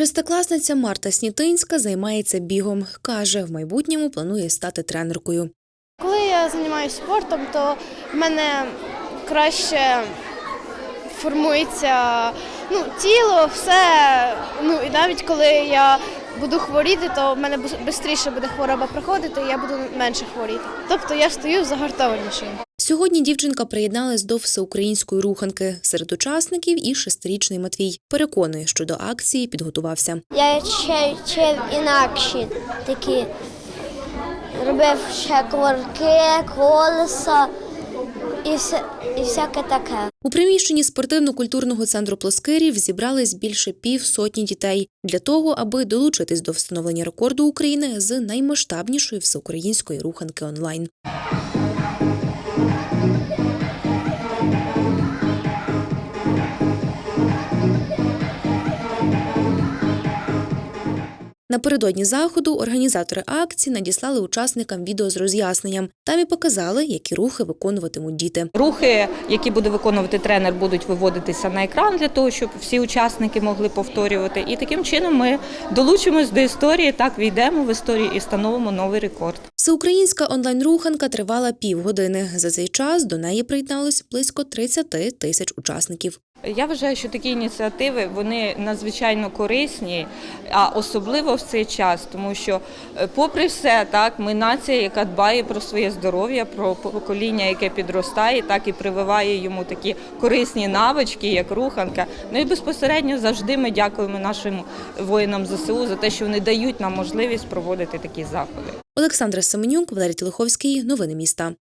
Шестикласниця Марта Снітинська займається бігом. Каже, в майбутньому планує стати тренеркою. Коли я займаюся спортом, то в мене краще формується ну, тіло, все. Ну і навіть коли я буду хворіти, то в мене швидше буде хвороба проходити, і я буду менше хворіти. Тобто я стаю загартованішою. Сьогодні дівчинка приєдналась до всеукраїнської руханки. Серед учасників і шестирічний Матвій. Переконує, що до акції підготувався. Я ще вчив інакші такі. Робив ще коварки, колеса і, все, і всяке таке. У приміщенні спортивно-культурного центру Плоскирів зібрались більше пів сотні дітей для того, аби долучитись до встановлення рекорду України з наймасштабнішої всеукраїнської руханки онлайн. Напередодні заходу організатори акції надіслали учасникам відео з роз'ясненням. Там і показали, які рухи виконуватимуть діти. Рухи, які буде виконувати тренер, будуть виводитися на екран для того, щоб всі учасники могли повторювати. І таким чином ми долучимось до історії, так війдемо в історію і встановимо новий рекорд. Всеукраїнська онлайн-руханка тривала півгодини. За цей час до неї приєдналось близько 30 тисяч учасників. Я вважаю, що такі ініціативи вони надзвичайно корисні, а особливо в цей час, тому що, е, попри все, так ми нація, яка дбає про своє здоров'я, про покоління, яке підростає, так і прививає йому такі корисні навички, як руханка. Ну і безпосередньо завжди ми дякуємо нашим воїнам ЗСУ за те, що вони дають нам можливість проводити такі заходи. Олександра Семенюк, Валерій Телеховський. Новини міста.